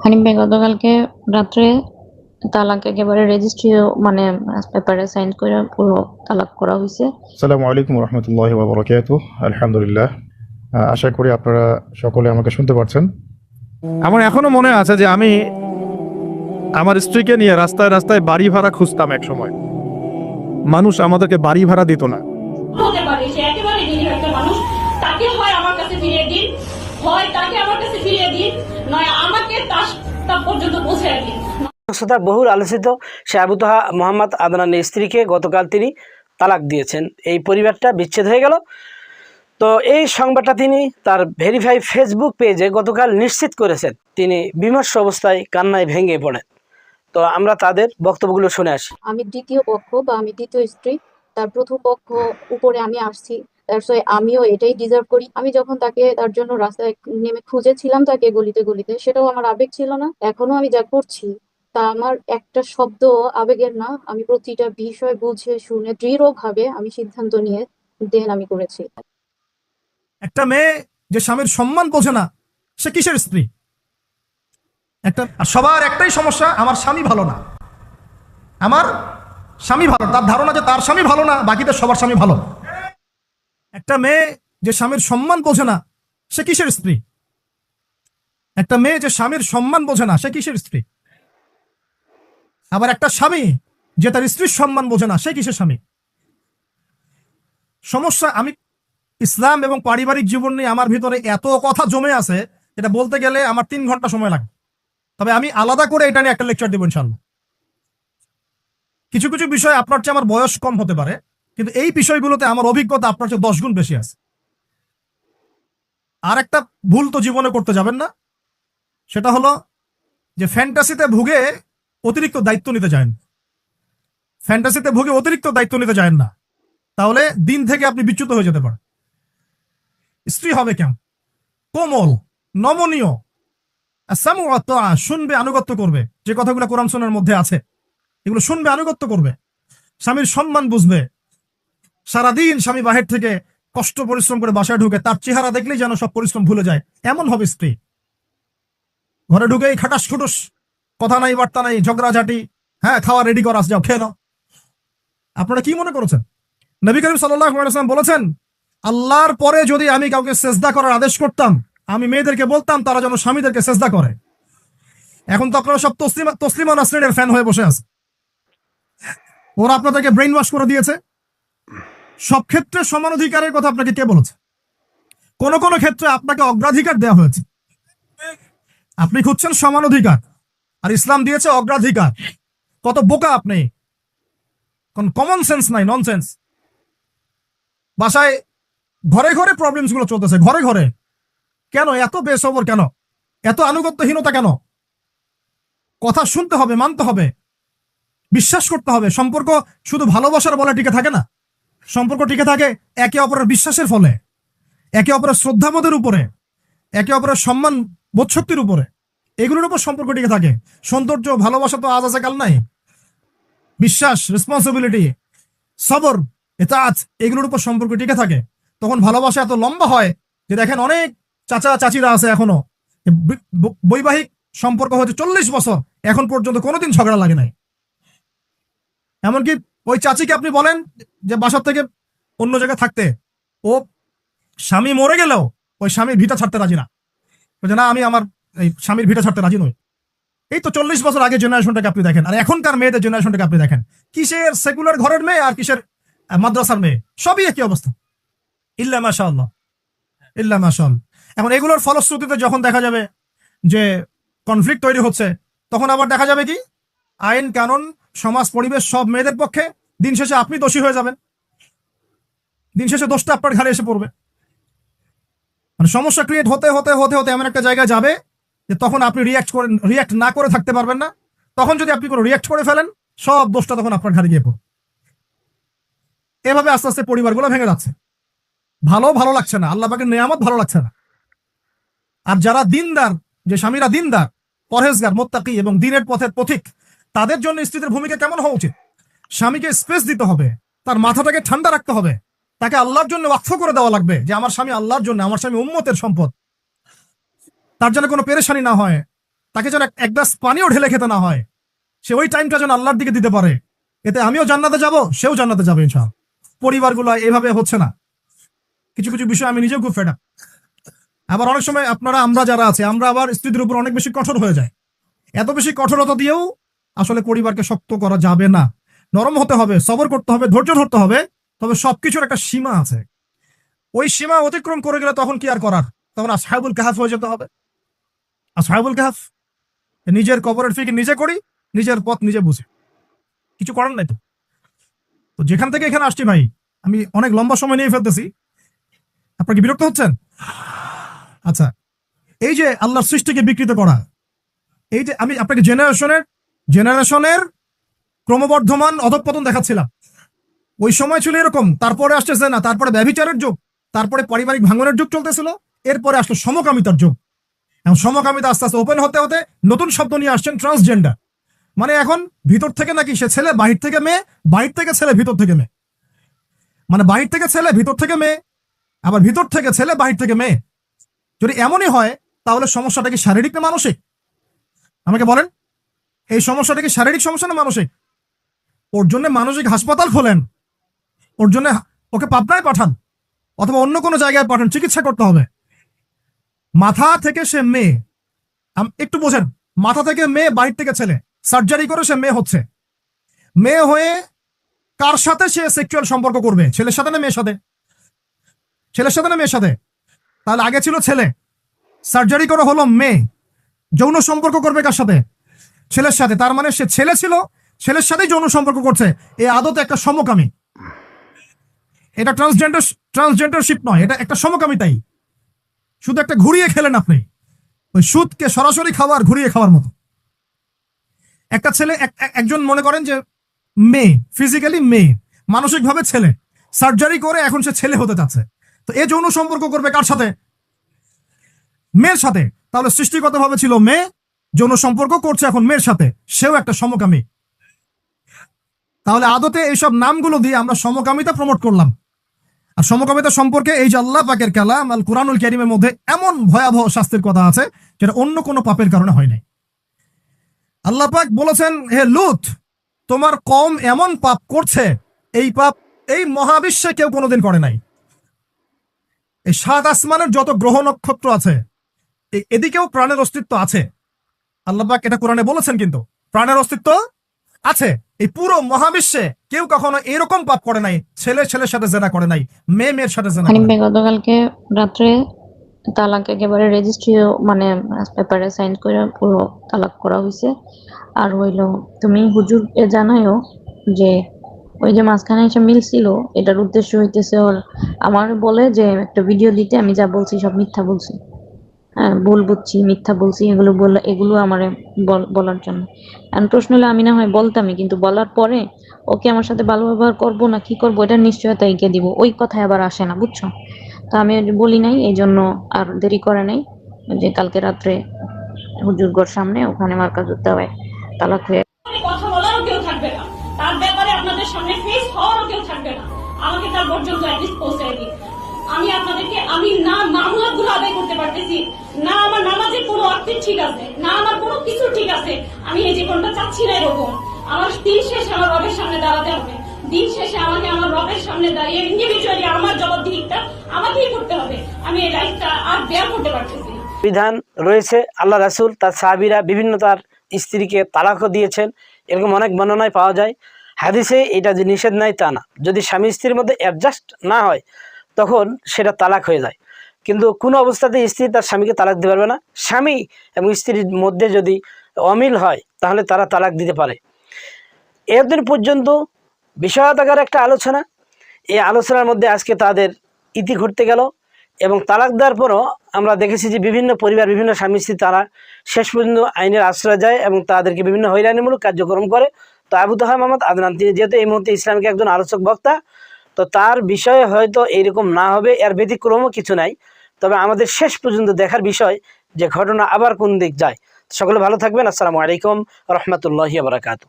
হানিফ ভাই গতকালকে রাত্রে তালাক একেবারে রেজিস্ট্রি মানে পেপারে সাইন করে পুরো তালাক করা হয়েছে আসসালামু আলাইকুম রহমতুল্লাহ বাবরকাত আলহামদুলিল্লাহ। আহ, আশা করি আপনারা সকলে আমাকে শুনতে পারছেন। আমার এখনও মনে আছে যে আমি আমার স্ত্রীকে নিয়ে রাস্তায় রাস্তায় বাড়ি ভাড়া খুঁজতাম এক সময়। মানুষ আমাদেরকে বাড়ি ভাড়া দিত না হতে পারে সে একেবারে নিরীহ একটা মানুষ তাকে হয় আমার কাছে ফিরিয়ে দিন হয় তাকে আমার কাছে ফিরিয়ে দিন নয় আমাকে তার তা পর্যন্ত পৌঁছে দিন শ্রোতার বহুল আলোচিত সে আবু তাহা মোহাম্মদ আদনানের স্ত্রীকে গতকাল তিনি তালাক দিয়েছেন। এই পরিবারটা বিচ্ছেদ হয়ে গেল। তো এই সংবাদটা তিনি তার ভেরিফাই ফেসবুক পেজে গতকাল নিশ্চিত করেছেন। তিনি বিমর্ষ অবস্থায় কান্নায় ভেঙে পড়েন। তো আমরা তাদের বক্তব্যগুলো শুনে আসি। আমি দ্বিতীয় পক্ষ বা আমি দ্বিতীয় স্ত্রী তার প্রথম পক্ষ উপরে আমি আসছি। আমিও এটাই ডিজার্ভ করি। আমি যখন তাকে তার জন্য রাস্তায় নেমে খুঁজেছিলাম তাকে গলিতে গলিতে, সেটাও আমার আবেগ ছিল না। এখনও আমি যা করছি, তা আমার একটা শব্দ আবেগের না, আমি প্রতিটা বিষয় বুঝে, শুনে, দৃঢ়ভাবে আমি সিদ্ধান্ত নিয়ে দেন আমি করেছি। একটা মেয়ে যে স্বামীর সম্মান বোঝে না, সে কিসের স্ত্রী? একটা সবার একটাই সমস্যা, আমার স্বামী ভালো না। আমার স্বামী ভালো, তার ধারণা যে তার স্বামী ভালো না, বাকিদের সবার স্বামী ভালো। একটা মেয়ে যে স্বামীর সম্মান বোঝে না, সে কিসের স্ত্রী? একটা মেয়ে যে স্বামীর সম্মান বোঝে না, সে কিসের স্ত্রী? আবার একটা স্বামী যে তার স্ত্রীর সম্মান বোঝে না, সে কিসের স্বামী? সমস্যা, আমি ইসলাম এবং পারিবারিক জীবন নিয়ে আমার ভিতরে এত কথা জমে আছে যেটা বলতে গেলে আমার তিন ঘণ্টা সময় লাগবে। তবে আমি আলাদা করে এটা নিয়ে একটা লেকচার দেবো ইনশাল্লাহ কিছু কিছু বিষয় আপনার চেয়ে আমার বয়স কম হতে পারে। কিন্তু এই বিষয়গুলোতে আমার অভিজ্ঞতা আপনার চেয়ে দশ গুণ বেশি আছে। আর একটা ভুল তো জীবনে করতে যাবেন না। সেটা হলো যে ফ্যান্টাসিতে ভুগে অতিরিক্ত দায়িত্ব নিতে যায় ফ্যান্টাসিতে ভুগে অতিরিক্ত দায়িত্ব নিতে যায় না। তাহলে দিন থেকে আপনি বিচ্যুত হয়ে যেতে পারেন। স্ত্রী হবে কেমন? কোমল, নমনীয়। শুনবে, আনুগত্য করবে। যে কথাগুলো কোরআন শোনার মধ্যে আছে, এগুলো শুনবে, আনুগত্য করবে। স্বামীর সম্মান বুঝবে। সারাদিন স্বামী বাহির থেকে কষ্ট, পরিশ্রম করে বাসায় ঢুকে তার চেহারা দেখলেই যেন সব পরিশ্রম ভুলে যায়। এমন হবে স্ত্রী। ঘরে ঢুকেই খাটাস খুটুস, কথা নাই, বার্তা নাই, ঝগড়াঝাটি হ্যাঁ খাওয়া রেডি করা যাও, খেয়ে নাও। আপনারা কি মনে করেছেন? নবী করিম সাল্লাম বলেছেন, আল্লাহর পরে যদি আমি কাউকে সেজদা করার আদেশ করতাম, আমি মেয়েদেরকে বলতাম, তারা যেন স্বামীদেরকে সেজদা করে। এখন তো আপনারা সব তসলিমা তসলিমা নাসরিনের ফ্যান হয়ে বসে আছে ওরা আপনাদেরকে ব্রেইন ওয়াশ করে দিয়েছে। সব ক্ষেত্রে সমান অধিকারের কথা আপনাকে কে বলেছে? কোন কোন ক্ষেত্রে আপনাকে অগ্রাধিকার দেওয়া হয়েছে। আপনি খুঁজছেন সমান অধিকার, আর ইসলাম দিয়েছে অগ্রাধিকার। কত বোকা আপনি। কোন কমন সেন্স নাই ননসেন্স বাসায় ঘরে ঘরে প্রবলেমসগুলো চলতেছে, ঘরে ঘরে। কেন? এত বেসবর কেন? এত আনুগত্যহীনতা কেন? কথা শুনতে হবে, মানতে হবে। বিশ্বাস করতে হবে। সম্পর্ক শুধু ভালোবাসার বলে টিকে থাকে না। সম্পর্ক টিকে থাকে একে অপরের বিশ্বাসের ফলে, একে অপরের শ্রদ্ধাবোধের উপরে, একে অপরের সম্মান বোধশক্তির উপরে। এগুলোর উপর সম্পর্ক টিকে থাকে। সৌন্দর্য, ভালোবাসা তো আজ আছে, কাল নাই। বিশ্বাস রেসপন্সিবিলিটি সবর এতাত এগুলোর উপর সম্পর্ক টিকে থাকে। তখন ভালোবাসা এত লম্বা হয় যে দেখেন অনেক চাচা, চাচিরা আছে এখনও। বৈবাহিক সম্পর্ক হচ্ছে চল্লিশ বছর। এখন পর্যন্ত কোনোদিন ঝগড়া লাগে নাই। এমনকি ওই চাচিকে আপনি বলেন যে বাসার থেকে অন্য জায়গায় থাকতে। ও স্বামী মরে গেলেও ওই স্বামীর ভিটা ছাড়তে রাজি না। বলছে না, আমি আমার এই স্বামীর ভিটা ছাড়তে রাজি নই। এই তো চল্লিশ বছর আগে জেনারেশনটাকে আপনি দেখেন, আর এখনকার মেয়েদের জেনারেশনটাকে আপনি দেখেন। কিসের সেকুলার ঘরের মেয়ে আর কিসের মাদ্রাসার মেয়ে? সবই একই অবস্থা। ইল্লা মাশা ইল্লা মাশা এখন এগুলোর ফলশ্রুতিতে যখন দেখা যাবে যে কনফ্লিক্ট তৈরি হচ্ছে, তখন আবার দেখা যাবে কি? আইন, কানুন, সমাজ, পরিবেশ সব মেয়েদের পক্ষে দিন শেষে আপনি দোষী হয়ে যাবেন। দিন শেষে দোষটা আপনার ঘাড়ে এসে পড়বে। মানে সমস্যা ক্রিয়েট হতে হতে হতে হতে এমন একটা জায়গায় যাবে যে তখন আপনি রিয়াক্ট করেন রিয়াক্ট না করে থাকতে পারবেন না। তখন যদি আপনি কোনো রিয়াক্ট করে ফেলেন, সব দোষটা তখন আপনার ঘাড়ে গিয়ে পড়বে। এভাবে আস্তে আস্তে পরিবারগুলো ভেঙে যাচ্ছে। ভালো ভালো লাগছে না। আল্লাহ পাকের নিয়ামত ভালো লাগছে না। আর যারা দিনদার, যে স্বামীরা দিনদার, পরহেজগার, মোত্তাকি এবং দিনের পথের পথিক, তাদের জন্য স্ত্রীদের ভূমিকা কেমন হওয়া উচিত? স্বামীকে স্পেস দিতে হবে। তার মাথাটাকে ঠান্ডা রাখতে হবে। তাকে আল্লাহর জন্য ওয়াকফ করে দেওয়া লাগবে যে, আমার স্বামী আল্লাহর জন্য, আমার স্বামী উম্মতের সম্পদ। তার জন্য কোনো পেরেশানি না হয়, তাকে যেন এক- এক গ্লাস পানিও ঢেলে খেতে না হয়। সে ওই টাইমটা যেন আল্লাহর দিকে দিতে পারে। এতে আমিও জান্নাতে যাব, সেও জান্নাতে যাবে ইনশাল পরিবারগুলো এভাবে হচ্ছে না। কিছু কিছু বিষয় আমি নিজেও খুব ফেডা আবার অনেক সময় আপনারা, আমরা যারা আছে, আমরা আবার স্ত্রীদের উপর অনেক বেশি কঠোর হয়ে যায় এত বেশি কঠোরতা দিয়েও আসলে পরিবারকে শক্ত করা যাবে না। নরম হতে হবে, সবর করতে হবে, ধৈর্য ধরতে হবে, তবে সবকিছুর একটা সীমা আছে। ওই সীমা অতিক্রম করে গেলে তখন কি আর করার? তখন আসহাবুল কাহাফ হয়ে যেতে হবে। আসহাবুল কাহাফ, নিজের কবরের ফিকে নিজে করি, নিজের পথ নিজে বুঝে। কিছু করার নাই তো। তো যেখান থেকে এখানে আসছি ভাই, আমি অনেক লম্বা সময় নিয়ে ফেলতেছি। আপনার কি বিরক্ত হচ্ছেন? আচ্ছা এই যে আল্লাহর সৃষ্টিকে বিকৃত করা, এই যে আমি আপনাকে জেনারেশনের জেনারেশনের ক্রমবর্ধমান অধঃপতন দেখাচ্ছিলাম। ওই সময় ছিল এরকম। তারপরে আসতেছে না, তারপরে ব্যভিচারের যুগ, তারপরে পারিবারিক ভাঙনের যুগ চলতেছিল, এরপরে আসলো সমকামিতার যুগ। এখন সমকামিতা আস্তে আস্তে ওপেন হতে হতে নতুন শব্দ নিয়ে আসছেন ট্রান্সজেন্ডার মানে এখন ভিতর থেকে নাকি সে ছেলে, বাহির থেকে মেয়ে, বাহির থেকে ছেলে, ভিতর থেকে মেয়ে। মানে বাহির থেকে ছেলে, ভিতর থেকে মেয়ে, আবার ভিতর থেকে ছেলে, বাহির থেকে মেয়ে। যদি এমনই হয়, তাহলে সমস্যাটা কি শারীরিক না মানসিক? আমাকে বলেন। এই সমস্যাটা কি শারীরিক সমস্যা না মানসিক? ওর জন্য মানসিক হাসপাতাল খোলেন। ওর জন্য ওকে পাবনায় পাঠান, অথবা অন্য কোনো জায়গায় পাঠান, চিকিৎসা করতে হবে। মাথা থেকে সে মেয়ে একটু বোঝেন, মাথা থেকে মেয়ে বাড়ির থেকে ছেলে সার্জারি করে সে মেয়ে হচ্ছে। মেয়ে হয়ে কার সাথে সে সেক্সুয়াল সম্পর্ক করবে? ছেলের সাথে না মেয়ের সাথে? ছেলের সাথে না মেয়ের সাথে? তাহলে আগে ছিল ছেলে। সার্জারি করা হলো মেয়ে। যৌন সম্পর্ক করবে কার সাথে? ছেলের সাথে। তার মানে সে ছেলে ছিল ছেলের সাথেই যৌন সম্পর্ক করছে। এই আদত একটা সমকামী। এটা ট্রান্সজেন্ডার ট্রান্সজেন্ডারশিপ নয়, এটা একটা সমকামিতাই শুধু একটা ঘুরিয়ে খেলেন আপনি। ওই সুদকে সরাসরি খাওয়ার ঘুরিয়ে খাওয়ার মতো। একটা ছেলে, এক- এক- একজন মনে করেন যে মেয়ে ফিজিক্যালি মেয়ে, মানসিকভাবে ছেলে। সার্জারি করে এখন সে ছেলে হতে যাচ্ছে তো এ যৌন সম্পর্ক করবে কার সাথে? মেয়ের সাথে। তাহলে সৃষ্টিগতভাবে ছিল মেয়ে, যৌন সম্পর্ক করছে এখন মেয়ের সাথে। সেও একটা সমকামী। তাহলে আদতে এইসব নামগুলো দিয়ে আমরা সমকামিতা প্রমোট করলাম। আর সমকামিতা সম্পর্কে এই যে আল্লাহ পাকের কালাম, আল কোরআনুল কারিমের মধ্যে এমন ভয়াবহ শাস্তির কথা আছে, যেটা অন্য কোনো পাপের কারণে হয় নাই। আল্লাহ পাক বলেছেন, হে লুত, তোমার কম এমন পাপ করছে, এই পাপ এই মহাবিশ্বে কেউ কোনোদিন করে নাই। এই সাত আসমানের যত গ্রহ নক্ষত্র আছে এদিকেও প্রাণের অস্তিত্ব আছে। আল্লাহ পাক এটা কোরআনে বলেছেন কিন্তু, প্রাণের অস্তিত্ব আছে। এই পুরো মহাবিশ্বে কেউ কখনো এরকম পাপ করে নাই ছেলে ছেলের সাথে জেনা করে নাই মেয়ে মেয়ের সাথে জেনা করে গতকালকে রাত্রে তালাক একেবারে রেজিস্ট্রিও মানে পেপারে সাইন করে পুরো তালাক করা হয়েছে আর হইল তুমি হুজুর এ জানায়ও যে ওই যে মাঝখানে এসে মিল ছিল এটার উদ্দেশ্য হইতেছে ওর আমার বলে যে একটা ভিডিও দিতে আমি যা বলছি সব মিথ্যা বলছি। ভুল বুঝছি, মিথ্যা বলছি, এগুলো এগুলো আমার বলার জন্য। এখন প্রশ্ন হলে, আমি না হয় বলতামই, কিন্তু বলার পরে ওকে আমার সাথে ভালো ব্যবহার করব না কি করব, এটা নিশ্চয়তা এঁকে দিব। ওই কথায় আবার আসে না, বুঝছ? তো আমি বলি নাই এই জন্য আর দেরি করে নাই। যে কালকে রাত্রে হুজুরগড় সামনে, ওখানে মার্কা জুতা হয়, তালাক হয়ে আমাকে তার পর্যন্ত দিন আমি আপনাদেরকে, আমি না নামাজগুলো আদায় করতে পারতেছি। না আমার নামাজের কোনো অর্থে ঠিক আছে, না আমার কোনো কিছু ঠিক আছে। আমি এই জীবনটা চাচ্ছি না এরকম। আমার দিন শেষে আমার রবের সামনে দাঁড়াতে হবে। দিন শেষে আমাকে আমার রবের সামনে দাঁড়িয়ে ইন্ডিভিজুয়ালি আমার জবাবদিহিটা আমাকেই করতে হবে। আমি এই লাইফটা আর বেয়ার করতে পারতেছি বিধান রয়েছে, আল্লাহ রাসুল, তার সাহাবিরা বিভিন্ন তার স্ত্রীকে তালাকও দিয়েছেন। এরকম অনেক বর্ণনায় পাওয়া যায়। হাদিসে এটা যে নিষেধ নাই তা না। যদি স্বামী স্ত্রীর মধ্যে অ্যাডজাস্ট না হয় তখন সেটা তালাক হয়ে যায়। কিন্তু কোনো অবস্থাতে স্ত্রী তার স্বামীকে তালাক দিতে পারবে না। স্বামী এবং স্ত্রীর মধ্যে যদি অমিল হয়, তাহলে তারা তালাক দিতে পারে। এতদিন পর্যন্ত বিষয়াতাকার একটা আলোচনা। এই আলোচনার মধ্যে আজকে তাদের ইতি ঘটতে গেল এবং তালাক দেওয়ার পরও আমরা দেখেছি যে বিভিন্ন পরিবার, বিভিন্ন স্বামী স্ত্রী তারা শেষ পর্যন্ত আইনের আশ্রয় যায় এবং তাদেরকে বিভিন্ন হয়রানিমূলক কার্যক্রম করে। তো আবু তাহা মোহাম্মদ আদনান, তিনি যেহেতু এই মুহূর্তে ইসলামকে একজন আলোচক বক্তা তো তার বিষয়ে হয়তো এইরকম না হবে, এর ব্যতিক্রমও কিছু নাই। তবে আমাদের শেষ পর্যন্ত দেখার বিষয় যে ঘটনা আবার কোন দিক যায়। সকলে ভালো থাকবেন। আসসালামু আলাইকুম রহমতুল্লাহি বারাকাতু